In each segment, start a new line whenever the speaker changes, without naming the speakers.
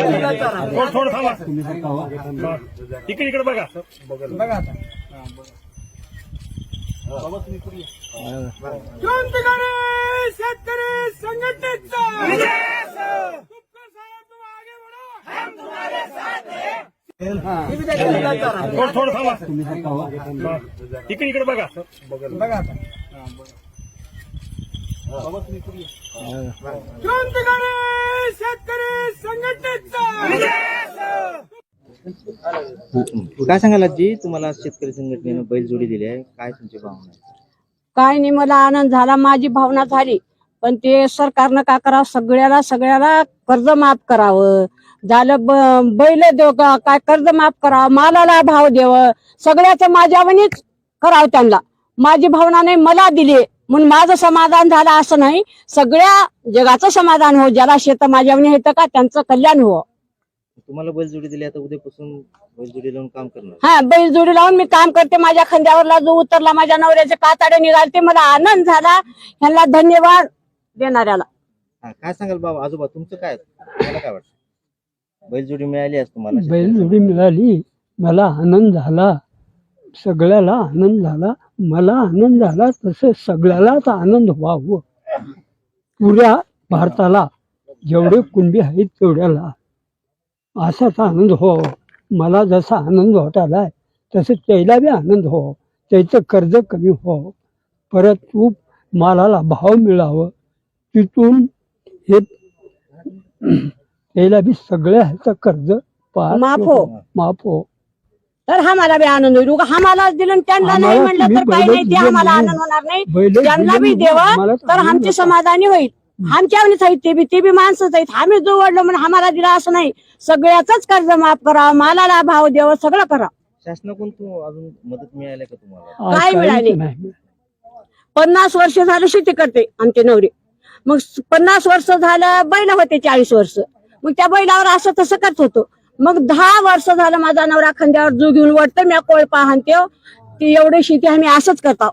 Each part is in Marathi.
थोडं थांबा हा. इकडे इकडे बघा
क्रांतिकारी शेतकरी संघटनेचा
थोडं थोडं थांबा. इकडे इकडे बघा
क्रांतिकारी शेतकरी संघटनेचा
काय सांगाल आजी? तुम्हाला शेतकरी संघटनेनं बैलजोडी दिली आहे. काय तुमची भावना
काय नाही मला आनंद झाला. माझी भावना झाली. पण ते सरकारनं का करावं? सगळ्याला सगळ्याला कर्ज माफ करावं. झालं बैल देव का काय कर्ज माफ करावं? मालाला भाव द्यावं सगळ्याचं माझ्यावनीच करावं त्यांना. माझी भावना नाही मला दिली. म्हणून माझं समाधान झालं असं नाही. सगळ्या जगाचं समाधान हो ज्याला शेत माझ्यावनी येतं का त्यांचं कल्याण हो.
तुम्हाला बैलजोडी दिली आता उद्यापासून बैलजोडी लावून काम करणार.
हा बैल जोडी लावून मी काम करते. माझ्या खांद्यावरला जो उतरला माझ्या नवऱ्याचे काताडे निघालते. मला आनंद झाला. ह्यांना धन्यवाद देणाऱ्याला.
हा काय सांगाल बाबा आजोबा तुमचं काय तुम्हाला काय वाटतं? बैलजोडी मिळाली आज तुम्हाला?
बैलजोडी मिळाली. मला आनंद झाला. सगळ्याला आनंद झाला मला आनंद झाला तसे सगळ्यालाच आनंद व्हावं. पुऱ्या भारताला जेवढे कुणबी आहेत तेवढ्याला. असाच आनंद हो मला जसा आनंद आलाय तसं त्याला बी आनंद हो त्याचं कर्ज कमी हो परत तू मालाला भाव मिळावं. तिथून हे त्याला बी सगळ्या ह्याचं कर्ज
माफ हो.
माफ हो.
तर हा मला बी आनंद होईल. उगा हा मला दिलं त्यांना नाही
आम्हाला
म्हणलं तर काही नाही ते आम्हाला
दिले
आनंद होणार नाही. त्यांना बी देवा तर आमची. समाधानी होईल. आमच्यावनीच आहेत ते बी ते बी माणसंच आहेत. आम्ही जो वाढलो म्हणून आम्हाला दिला असं नाही. सगळ्याच कर्ज माफ करा मालाला भाव द्यावं सगळं करा.
शासनाकडून तू अजून मदत मिळाली का तुम्हाला?
आज
काय मिळाले?
नाही.
पन्नास वर्ष झालं शेती करते आमचे नवरे. मग पन्नास वर्ष झालं बैल होते चाळीस वर्ष. मग त्या बैलावर असं तसं करत होतो. मग दहा वर्ष झालं माझा नवरा खांद्यावर जो घेऊन वाटतं मी कोळपा हाणते ती एवढी शेती आम्ही असंच करतो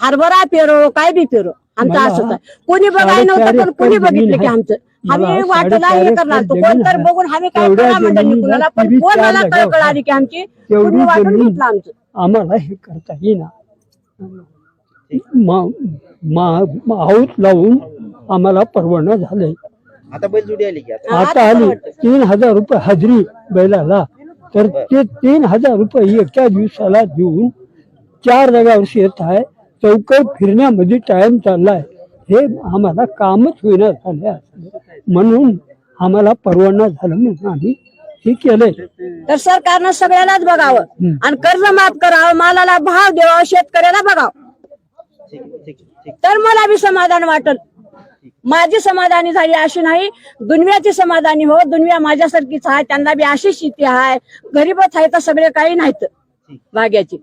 हरभरा पेरो काय बी पेरो. आमचं असंच आहे. कोणी बघायला नव्हतं पण कोणी बघितलं की. आमचं. आम्ही वाटला हे करणार. तो कोण तर. बघून आम्ही काय करा म्हणलं कुणाला पण कोण मला
लगाव.
कळकळ आली की आमची? कुणी वाटून घेतलं आमचं?
आम्हाला हे करता येईना. मा- मा- मा- आऊत लावून आम्हाला परवडणं झालंय.
आता बैलजोडी आली की आता.
आली. तीन हजार रुपये हजरी बैलाला. तर ते तीन हजार रुपये एका दिवसाला देऊन चार जागावर शेत आहे. चौकट फिरण्यामध्ये टाइम चाललाय. हे आम्हाला कामच होईना झाले म्हणून आम्हाला परवडणं झालं म्हणून आम्ही हे केलंय.
तर सरकारनं सगळ्यालाच बघावं. आणि कर्ज माफ करावं. मालाला भाव द्यावा शेतकऱ्याला बघावं.
ठीक आहे, ठीक आहे, ठीक
तर मला बी समाधान वाटल. माझी समाधानी झाली अशी नाही. दुनियाची समाधानी हो. दुनिया माझ्यासारखीच आहे. त्यांना बी अशी शेती आहे. गरीबच आहे तर सगळे काही नाहीत. बाग्याची